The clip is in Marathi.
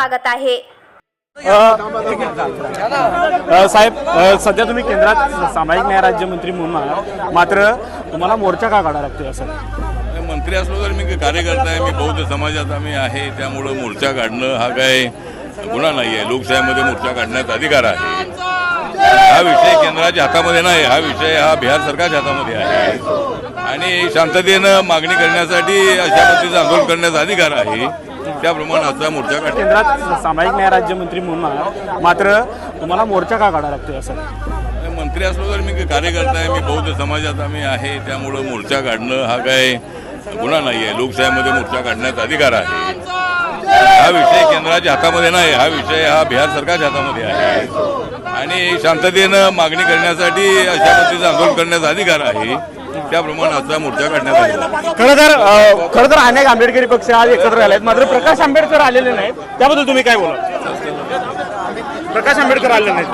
स्वागत आहे. साहेब सध्या तुम्ही केंद्रात सामाजिक न्याय राज्यमंत्री म्हणून आहात. मात्र तुम्हाला मोर्चा का काढावा लागतोय असं? मंत्री असलो तर मी कार्यकर्ता आहे मी बौद्ध समाजात आम्ही आहे त्यामुळं मोर्चा काढणं हा काय गुन्हा नाही आहे. लोकशाहीमध्ये मोर्चा काढण्याचा अधिकार आहे. हा विषय केंद्राच्या हातामध्ये नाही हा विषय हा बिहार सरकारच्या हातामध्ये आहे. आणि शांततेनं मागणी करण्यासाठी अशा पद्धतीचं आंदोलन करण्याचा अधिकार आहे. त्याप्रमाणे आजचा मोर्चा काढ केंद्रात सामाजिक न्याय राज्यमंत्री म्हणून मात्र तुम्हाला मोर्चा का काढावा लागतोय असं? मंत्री असलो तर मी कार्यकर्ता आहे मी बौद्ध समाजात आम्ही आहे त्यामुळं मोर्चा काढणं हा काय गुन्हा नाही आहे. लोकशाहीमध्ये मोर्चा काढण्याचा अधिकार आहे. हा विषय केंद्राच्या हातामध्ये नाही हा विषय हा बिहार सरकारच्या हातामध्ये आहे. आणि शांततेनं मागणी करण्यासाठी अशा पद्धतीचं आंदोलन करण्याचा अधिकार आहे. त्याप्रमाणे आजचा मोर्चा काढण्यात आलेला आहे. खरं तर अ, खरं तर अनेक आंबेडकरी पक्ष आज एकत्र आले आहेत मात्र प्रकाश आंबेडकर आलेले नाहीत. त्याबद्दल तुम्ही काय बोला प्रकाश आंबेडकर आले नाहीत.